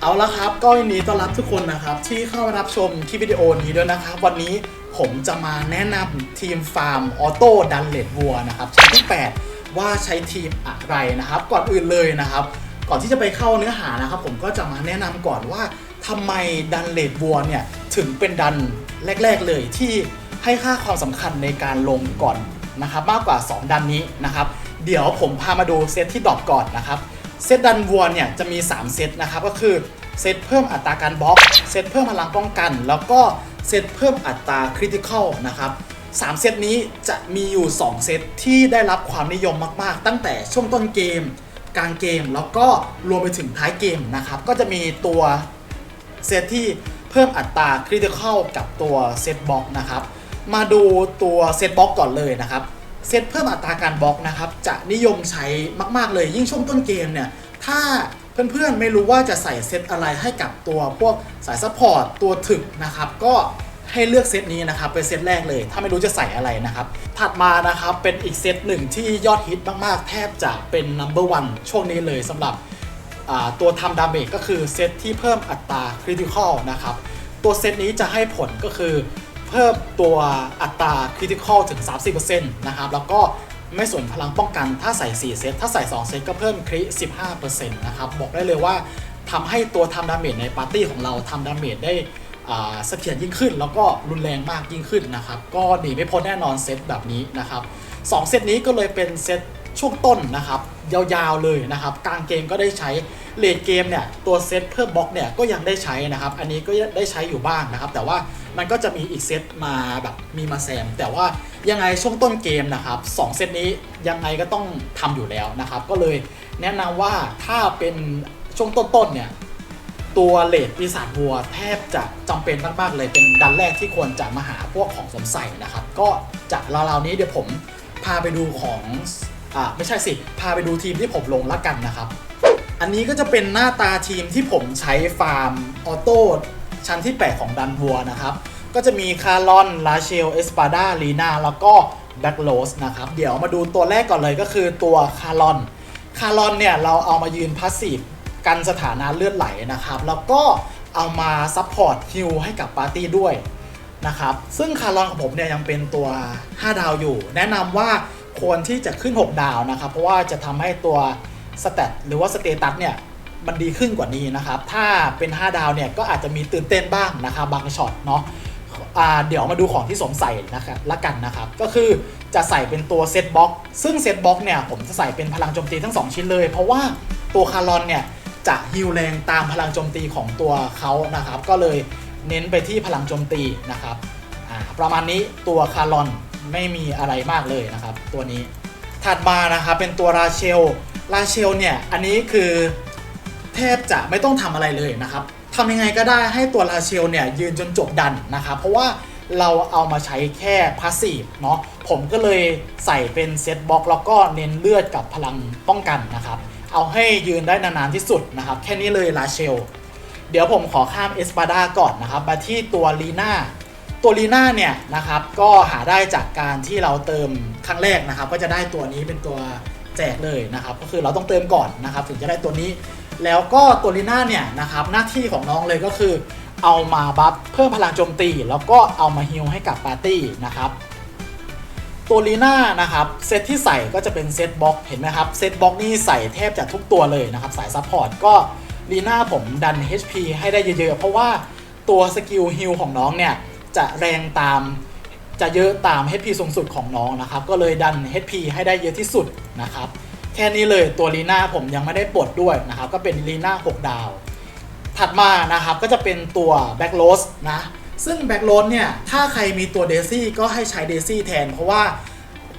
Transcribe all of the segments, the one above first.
เอาละครับก็ยินดีต้อนรับทุกคนนะครับที่เข้ามารับชมคลิปวิดีโอนี้ด้วยนะครับ วันนี้ผมจะมาแนะนำทีมฟาร์มออโต้ดันเลดวัวนะครับชั้นที่ 8 ว่าใช้ทีมอะไรนะครับ ก่อนอื่นเลยนะครับ ก่อนที่จะไปเข้าเนื้อหานะครับ ผมก็จะมาแนะนำก่อนว่าทำไมดันเลดวัวเนี่ยถึงเป็นดันแรก ๆ เลยที่ให้ค่าความสำคัญในการลงก่อนนะครับ มากกว่า 2 ดันนี้นะครับ เดี๋ยวผมพามาดูเซตที่ดรอปก่อนนะครับ เซตดันวัวเนี่ยจะมี 3 เซตนะครับก็คือเซตเพิ่มอัตราการบล็อก เซตเพิ่มพลังป้องกัน แล้วก็เซตเพิ่มอัตราคริติคอลนะครับสามเซตนี้จะมีอยู่ 2 เซตที่ได้รับความนิยมมากๆ ตั้งแต่ช่วงต้นเกม กลางเกมแล้วก็รวมไปถึงท้ายเกมนะครับก็จะมีตัวเซตที่เพิ่มอัตราคริติคอลกับตัวเซตบล็อกนะครับมาดูตัวเซตบล็อกก่อนเลยนะครับ เซตเพิ่มอัตราการบล็อกนะครับ จะนิยมใช้มากๆเลยยิ่งช่วงต้นเกมเนี่ย ถ้าเพื่อนๆไม่รู้ว่าจะใส่เซตอะไรให้กับตัวพวกสายซัพพอร์ตตัวถึกนะครับ ก็ให้เลือกเซตนี้นะครับเป็นเซตแรกเลย ถ้าไม่รู้จะใส่อะไรนะครับ ถัดมานะครับเป็นอีกเซตหนึ่งที่ยอดฮิตมากๆ แทบจะเป็น number one ช่วงนี้เลยสำหรับตัวทำดาเมจก็คือเซตที่เพิ่มอัตราคริติคอลนะครับ ตัวเซตนี้จะให้ผลก็คือ พิ่มตัวอัตราคริติคอลถึง 30%นะครับแล้วก็ไม่ส่วนพลังป้องกันถ้าใส่ 4 เซต ถ้าใส่ 2 เซตก็เพิ่มคริ15%นะครับบอกได้เลยว่าทำให้ตัวทำดาเมจในปาร์ตี้ของเราทำดาเมจได้เสถียรยิ่งขึ้น แล้วก็รุนแรงมากยิ่งขึ้นนะครับก็หนีไม่พ้นแน่นอนเซตแบบนี้นะครับสองเซตนี้ก็เลยเป็นเซตช่วงต้นนะครับยาวๆเลยนะครับกลางเกมก็ได้ใช้เลดเกมเนี่ยตัวเซตเพิ่มบล็อกเนี่ยก็ยังได้ใช้นะครับอันนี้ก็ได้ใช้อยู่บ้างนะครับแต่ว่า มันก็จะมีอีกเซตมาแบบมีมาแซม แต่ว่ายังไงช่วงต้นเกมนะครับสองเซตนี้ยังไงก็ต้องทำอยู่แล้วนะครับ ก็เลยแนะนำว่าถ้าเป็นช่วงต้นๆเนี่ยตัวเลดปีศาจวัวแทบจะจำเป็นมากๆเลยเป็นดันแรกที่ควรจะมาหาพวกของสวมใส่นะครับ ก็จะราวๆนี้เดี๋ยวผมพาไปดูของอ่าไม่ใช่สิ พาไปดูทีมที่ผมลงละกันนะครับ อันนี้ก็จะเป็นหน้าตาทีมที่ผมใช้ฟาร์มออโต้ชั้นที่ 8 ของดันวัวนะครับ ก็จะมีคารอนลาเชลเอสปาดาลีนาแล้วก็แบ็กโลสนะครับ เดี๋ยวมาดูตัวแรกก่อนเลยก็คือตัวคารอนคารอนเนี่ยเราเอามายืนพาสซีฟกันสถานะเลือดไหลนะครับ แล้วก็เอามาซัพพอร์ตฮิลให้กับปาร์ตี้ด้วยนะครับ ซึ่งคารอนของผมเนี่ยยังเป็นตัว 5 ดาวอยู่ แนะนำว่าควรที่จะขึ้น 6 ดาวนะครับ เพราะว่าจะทำให้ตัวสเตตหรือว่าสเตตัสเนี่ยมันดีขึ้นกว่านี้นะครับ ถ้าเป็น 5 ดาวเนี่ยก็อาจจะมีตื่นเต้นบ้างนะครับบางช็อตเนาะ เดี๋ยวมาดูของที่สวมใส่นะครับละกันนะครับ ก็คือจะใส่เป็นตัวเซตบ็อกซึ่งเซตบ็อกเนี่ยผมจะใส่เป็นพลังโจมตีทั้ง 2 ชิ้นเลย เพราะว่าตัวคารอนเนี่ยจะฮิลแรงตามพลังโจมตีของตัวเขานะครับ ก็เลยเน้นไปที่พลังโจมตีนะครับประมาณนี้ตัวคารอนไม่มีอะไรมากเลยนะครับ ตัวนี้ถัดมานะครับเป็นตัวราเชลราเชลเนี่ยอันนี้คือแทบจะไม่ต้องทำอะไรเลยนะครับ ทำยังไงก็ได้ให้ตัวลาเชลเนี่ยยืนจนจบดันนะครับเพราะว่าเราเอามาใช้แค่พาสซีฟเนาะผมก็เลยใส่เป็นเซตบล็อกแล้วก็เน้นเลือดกับพลังป้องกันนะครับเอาให้ยืนได้นานๆที่สุดนะครับแค่นี้เลยลาเชล เดี๋ยวผมขอข้ามเอสปาดาก่อนนะครับมาที่ตัวลีน่าตัวลีน่าเนี่ยนะครับก็หาได้จากการที่เราเติมครั้งแรกนะครับ ก็จะได้ตัวนี้เป็นตัวแจกเลยนะครับก็คือเราต้องเติมก่อนนะครับถึงจะได้ตัวนี้ แล้วก็ตัวลีน่าเนี่ยนะครับหน้าที่ของน้องเลยก็คือ เอามาบัฟเพิ่มพลังโจมตี แล้วก็เอามาฮิลให้กับปาร์ตี้นะครับตัวลีน่านะครับเซตที่ใส่ก็จะเป็นเซตบ็อกเห็นไหมครับเซตบ็อกนี่ใส่แทบจะทุกตัวเลยนะครับสายซัพพอร์ตก็ลีน่าผมดัน HP ให้ได้เยอะๆ เพราะว่าตัวสกิลฮิลของน้องเนี่ยจะแรงตามจะเยอะตาม HP สูงสุดของน้องนะครับก็เลยดัน HP ให้ได้เยอะที่สุดนะครับ แค่นี้เลยตัวลีน่าผมยังไม่ได้ปลดด้วยนะครับก็เป็นลีน่า6ดาว ถัดมานะครับก็จะเป็นตัวแบ็กโรสนะซึ่งแบ็กโรสเนี่ยถ้าใครมีตัวเดซี่ก็ให้ใช้เดซี่แทน เพราะว่า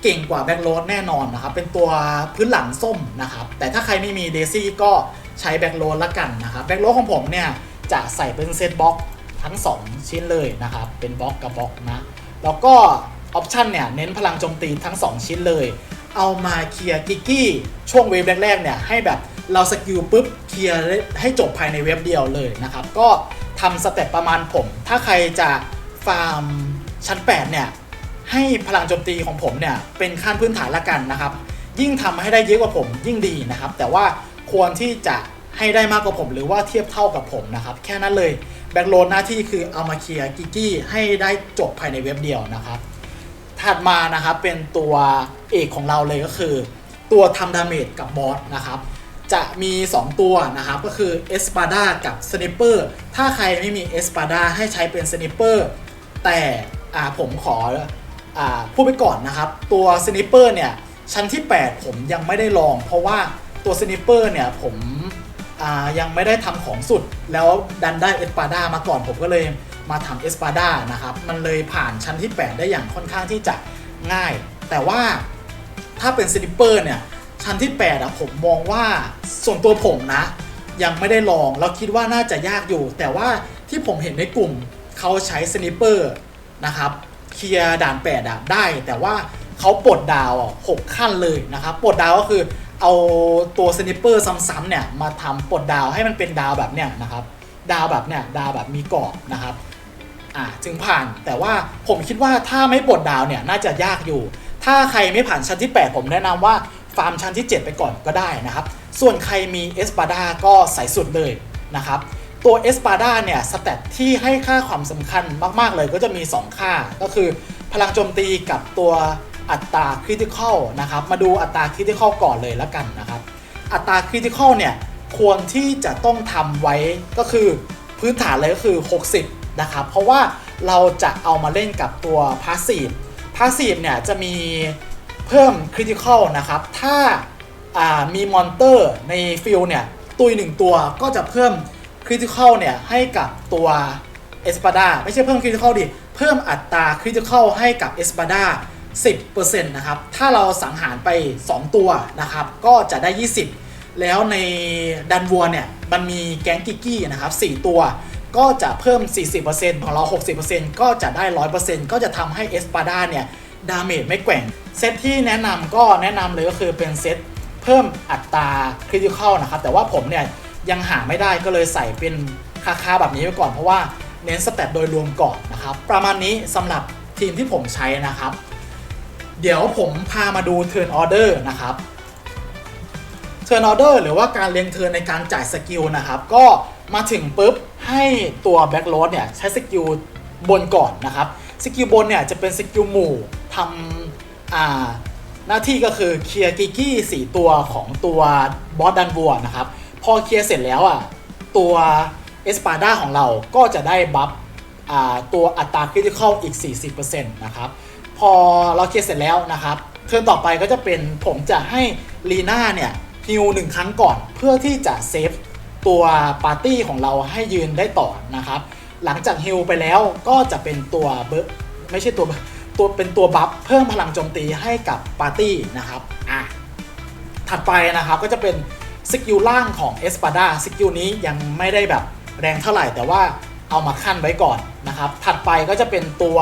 เก่งกว่าแบ็กโรสแน่นอนนะครับเป็นตัวพื้นหลังส้มนะครับแต่ถ้าใครไม่มีเดซี่ก็ใช้แบ็กโรสละกันนะครับแบ็กโรสของผมเนี่ยจะใส่เป็นเซตบล็อกทั้ง 2 ชิ้นเลยนะครับเป็นบล็อกกับบล็อกนะแล้วก็ออปชันเนี่ยเน้นพลังโจมตีทั้ง 2 ชิ้นเลย เอามาเคลียร์กิกกี้ช่วงเวฟแรกๆเนี่ยให้แบบเราสกิลปุ๊บเคลียร์ให้จบภายในเวฟเดียวเลยนะครับ ก็ทำสเต็ปประมาณผม ถ้าใครจะฟาร์มชั้น 8 เนี่ย ให้พลังโจมตีของผมเนี่ย เป็นขั้นพื้นฐานละกันนะครับ ยิ่งทำให้ได้เยอะกว่าผมยิ่งดีนะครับ แต่ว่าควรที่จะให้ได้มากกว่าผม หรือว่าเทียบเท่ากับผมนะครับ แค่นั้นเลยแบ็กโลนหน้าที่คือเอามาเคลียร์กิกกี้ให้ได้จบภายในเว็บเดียวนะครับ ถัดมานะครับเป็นตัวเอกของเราเลยก็คือ ตัวทำดาเมจกับบอสนะครับจะมี 2 ตัวนะครับก็คือเอสปาดากับสเนปเปอร์ถ้าใครไม่มีเอสปาดาให้ใช้เป็นสเนปเปอร์แต่ผมขออพูดไปก่อนนะครับ ตัวสเนปเปอร์เนี่ยชั้นที่ 8 ผมยังไม่ได้ลอง เพราะว่าตัวสเนปเปอร์เนี่ยผมยังไม่ได้ทำของสุดแล้วดันได้เอสปาดามาก่อนผมก็เลย มาทำเอสปาดานะครับ มันเลยผ่านชั้นที่ 8 ได้อย่างค่อนข้างที่จะง่าย แต่ว่าถ้าเป็นสเนเปอร์เนี่ยชั้นที่8อะผมมองว่าส่วนตัวผมนะ ยังไม่ได้ลองแล้วคิดว่าน่าจะยากอยู่ แต่ว่าที่ผมเห็นในกลุ่มเขาใช้สเนเปอร์นะครับเคลียร์ด่าน8อะได้ แต่ว่าเขาปลดดาวอะหกขั้นเลยนะครับปลดดาวก็คือเอาตัวสเนเปอร์ซ้ำๆเนี่ยมาทำปลดดาวให้มันเป็นดาวแบบเนี้ยนะครับ ดาวแบบเนี้ยดาวแบบมีเกาะนะครับ อ่าจึงผ่านแต่ว่าผมคิดว่าถ้าไม่ปลดดาวเนี่ยน่าจะยากอยู่ ถ้าใครไม่ผ่านชั้นที่ 8 ผมแนะนำว่าฟาร์มชั้นที่ 7 ไปก่อนก็ได้นะครับ ส่วนใครมีเอสปาดาก็ใส่สุดเลยนะครับตัวเอสปาดาเนี่ยสเตตที่ให้ค่าความสำคัญมาก ๆ เลยก็จะมี 2 ค่า ก็คือพลังโจมตีกับตัวอัตราคริติคอลนะครับ มาดูอัตราคริติคอลก่อนเลยแล้วกันนะครับ อัตราคริติคอลเนี่ยควรที่จะต้องทำไว้ก็คือพื้นฐานเลยก็คือ 60 นะครับเพราะว่าเราจะเอามาเล่นกับตัวพาสซีฟพาสซีฟเนี่ยจะมีเพิ่มคริติคอลนะครับ ถ้าามีมอนเตอร์ในฟิลเนี่ยตุยหนึ่งตัวก็จะเพิ่มคริติคอลเนี่ยให้กับตัวเอสปาดาไม่ใช่เพิ่มคริติคอลดิ เพิ่มอัตราคริติคอลให้กับเอสปาดา10%นะครับ ถ้าเราสังหารไป 2 ตัวนะครับ ก็จะได้ 20 แล้วในดันวัวเนี่ย มันมีแก๊งกิกกี้นะครับ 4 ตัว ก็จะเพิ่ม 40%ของเรา 60%ก็จะได้ 100%ก็จะทำให้เอสปาดาเนี่ยดาเมจไม่แกว่ง เซตที่แนะนำก็แนะนำเลยก็คือเป็นเซตเพิ่มอัตราคริติคอลนะครับ แต่ว่าผมเนี่ยยังหาไม่ได้ก็เลยใส่เป็นคาคาแบบนี้ไปก่อนเพราะว่าเน้นสเตตโดยรวมก่อนนะครับ ประมาณนี้สำหรับทีมที่ผมใช้นะครับ เดี๋ยวผมพามาดู Turn Order นะครับ Turn Order หรือว่าการเรียงเทิร์นในการจ่ายสกิลนะครับ ก็ มาถึงปุ๊บให้ตัว Backload เนี่ยใช้สกิลบนก่อนนะครับสกิลบนเนี่ยจะเป็นสกิลหมู่ทำอ่าหน้าที่ก็คือเคลียร์กิกกี้4ตัวของตัวบอสดันวัวนะครับพอเคลียร์เสร็จแล้วอะตัวเอสปาดาของเราก็จะได้บัฟอ่าตัวอัตราคริติคอลอีก 40%นะครับพอเราเคลียร์เสร็จแล้วนะครับเทิร์นต่อไปก็จะเป็นผมจะให้ลีน่าเนี่ยฮิวหนึ่งครั้งก่อนเพื่อที่จะเซฟ ตัวปาร์ตี้ของเราให้ยืนได้ต่อนะครับ หลังจากฮิลไปแล้วก็จะเป็นตัวเบอร์ไม่ใช่ตัวตัวเป็นตัวบัฟเพิ่มพลังโจมตีให้กับปาร์ตี้นะครับอะถัดไปนะครับก็จะเป็นสกิลล่างของเอสปาดาสกิลนี้ยังไม่ได้แบบแรงเท่าไหร่ แต่ว่าเอามาขั้นไว้ก่อนนะครับ ถัดไปก็จะเป็นตัว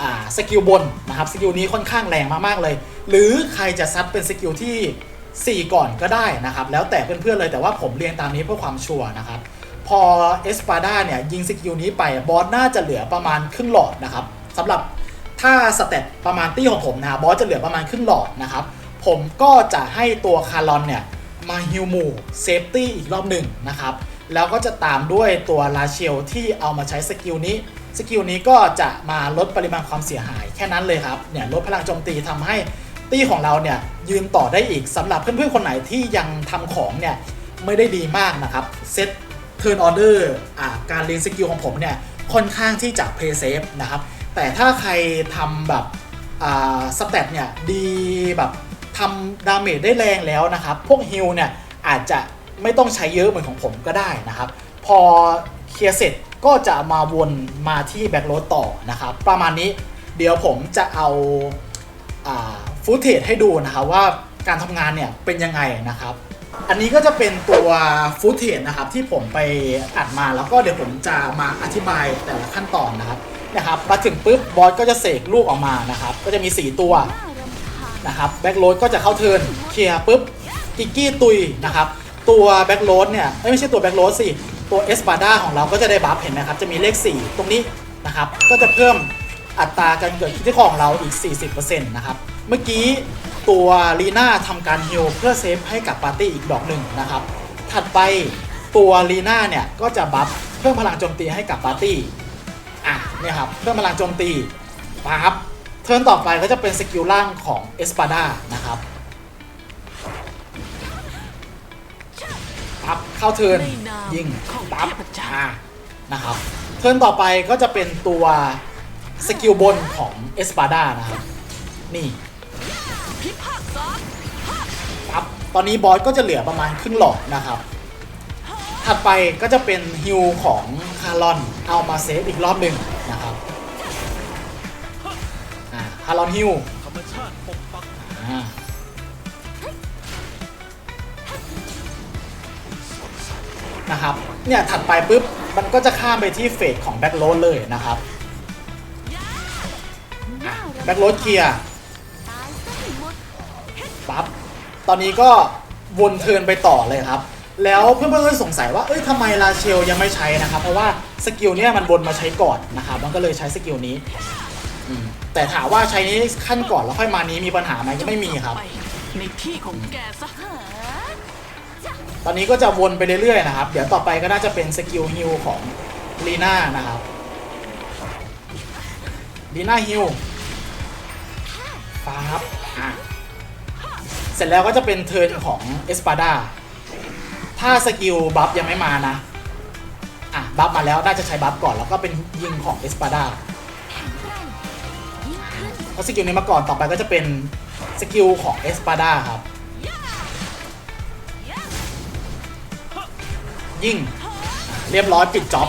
อ่าสกิลบนนะครับสกิลนี้ค่อนข้างแรงมากๆเลย หรือใครจะซัดเป็นสกิลที่ 4 ก่อนก็ได้นะครับ แล้วแต่เพื่อนๆเลยแต่ว่าผมเรียงตามนี้เพื่อความชัวร์นะครับ พอเอสปาดาเนี่ยยิงสกิลนี้ไปบอสน่าจะเหลือประมาณครึ่งหลอดนะครับสำหรับถ้าสเตตประมาณตี้ของผมนะบอสจะเหลือประมาณครึ่งหลอดนะครับผมก็จะให้ตัวคารอนเนี่ยมาฮิวมูเซฟตี้อีกรอบหนึ่งนะครับแล้วก็จะตามด้วยตัวลาเชลที่เอามาใช้สกิลนี้สกิลนี้ก็จะมาลดปริมาณความเสียหายแค่นั้นเลยครับเนี่ยลดพลังโจมตีทำให้ ตี้ของเราเนี่ยยืนต่อได้อีกสำหรับเพื่อนๆคนไหนที่ยังทำของเนี่ยไม่ได้ดีมากนะครับเซต Turn Order อ่าการเรียนสกิลของผมเนี่ยค่อนข้างที่จะ Play Safe นะครับแต่ถ้าใครทำแบบสเตตเนี่ยดีแบบทำดาเมจได้แรงแล้วนะครับ พวกฮิลเนี่ยอาจจะไม่ต้องใช้เยอะเหมือนของผมก็ได้นะครับ พอเคลียร์เสร็จก็จะมาวนมาที่แบ็กโรดต่อนะครับ ประมาณนี้เดี๋ยวผมจะเอา ฟุตเทจให้ดูนะครับว่าการทำงานเนี่ยเป็นยังไงนะครับ อันนี้ก็จะเป็นตัวฟุตเทจนะครับที่ผมไปอัดมาแล้วก็เดี๋ยวผมจะมาอธิบายแต่ละขั้นตอนนะครับนะครับมาถึงปุ๊บบอสก็จะเสกลูกออกมานะครับ ก็จะมี 4 ตัวนะครับแบ็กโรดก็จะเข้าเทิร์นเคลียร์ปุ๊บกิกกี้ตุยนะครับตัวแบ็กโรดเนี่ยไม่ใช่ตัวแบ็กโรดสิตัวเอสปาดาของเราก็จะได้บัฟเห็นไหมครับจะมีเลข 4 ตรงนี้นะครับก็จะเพิ่ม อัตราการเกิดคิดที่ของเราอีก 40%นะครับ เมื่อกี้ตัวลีน่าทำการฮิลเพื่อเซฟให้กับปาร์ตี้อีกดอกหนึ่งนะครับ ถัดไปตัวลีน่าเนี่ยก็จะบัฟเพิ่มพลังโจมตีให้กับปาร์ตี้ อะเนี่ยครับเพิ่มพลังโจมตีปั๊บเทิร์นต่อไปก็จะเป็นสกิลล่างของเอสปาด้านะครับปั๊บเข้าเทิร์นยิงปั๊บอะนะครับ เทิร์นต่อไปก็จะเป็นตัว สกิลบนของเอสปาดานะครับ นี่พิพากษาปั๊บตอนนี้บอสก็จะเหลือประมาณครึ่งหลอดนะครับ ถัดไปก็จะเป็นฮิลของคารอนเอามาเซฟอีกรอบหนึ่งนะครับอ่าคารอนฮิลนะครับ เนี่ยถัดไปปุ๊บ มันก็จะข้ามไปที่เฟสของแบ็กโรดเลยนะครับ แบ็กโรดเคลียร์ตายซะให้หมดปั๊บตอนนี้ก็วนเทิร์นไปต่อเลยครับ แล้วเพื่อนๆก็สงสัยว่าเอ้ยทำไมลาเชลยังไม่ใช้นะครับ เพราะว่าสกิลเนี่ยมันวนมาใช้ก่อนนะครับมันก็เลยใช้สกิลนี้อืมแต่ถามว่าใช้นี้ขั้นก่อนแล้วค่อยมานี้มีปัญหาไหมก็ไม่มีครับไปในที่ของแกซะตอนนี้ก็จะวนไปเรื่อยๆนะครับ เดี๋ยวต่อไปก็น่าจะเป็นสกิลฮิลของลีน่านะครับลีน่าฮิล ฟ้าครับอะเสร็จแล้วก็จะเป็นเทิร์นของเอสปาดาถ้าสกิลบัฟยังไม่มานะอะบัฟมาแล้วน่าจะใช้บัฟก่อนแล้วก็เป็นยิงของเอสปาดาแข็งแรงยิ่งขึ้นเพราะสกิลนี้มาก่อนต่อไปก็จะเป็นสกิลของเอสปาดาครับ ยิงเรียบร้อยปิดจ็อบ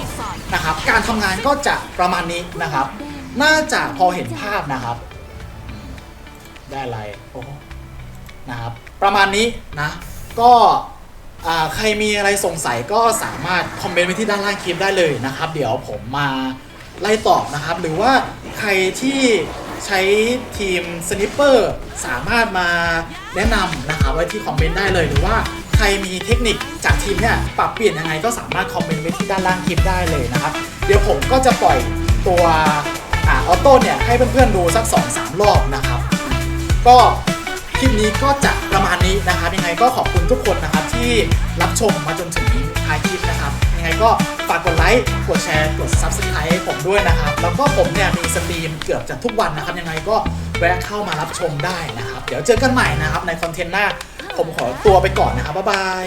นะครับ การทำงานก็จะประมาณนี้นะครับ น่าจะพอเห็นภาพนะครับอืม ได้อะไรโอ้โหนะครับประมาณนี้นะก็อ่าใครมีอะไรสงสัยก็สามารถคอมเมนต์ไว้ที่ด้านล่างคลิปได้เลยนะครับ เดี๋ยวผมมาไล่ตอบนะครับ หรือว่าใครที่ใช้ทีมสนิปเปอร์สามารถมาแนะนำนะครับไว้ที่คอมเมนต์ได้เลยหรือว่าใครมีเทคนิคจากทีมเนี่ยปรับเปลี่ยนยังไงก็สามารถคอมเมนต์ไว้ที่ด้านล่างคลิปได้เลยนะครับ เดี๋ยวผมก็จะปล่อยตัวอ่าออโต้เนี่ยให้เพื่อนๆดูสัก 2-3 รอบนะครับ ก็คลิปนี้ก็จะประมาณนี้นะครับยังไงก็ขอบคุณทุกคนนะครับที่รับชมมาจนถึงท้ายคลิปนะครับยังไงก็ฝากกดไลค์กดแชร์กด Subscribe ให้ผมด้วยนะครับ แล้วก็ผมเนี่ยมีสตรีมเกือบจะทุกวันนะครับยังไงก็แวะเข้ามารับชมได้นะครับ เดี๋ยวเจอกันใหม่นะครับในคอนเทนต์หน้าผมขอตัวไปก่อนนะครับบ๊ายบาย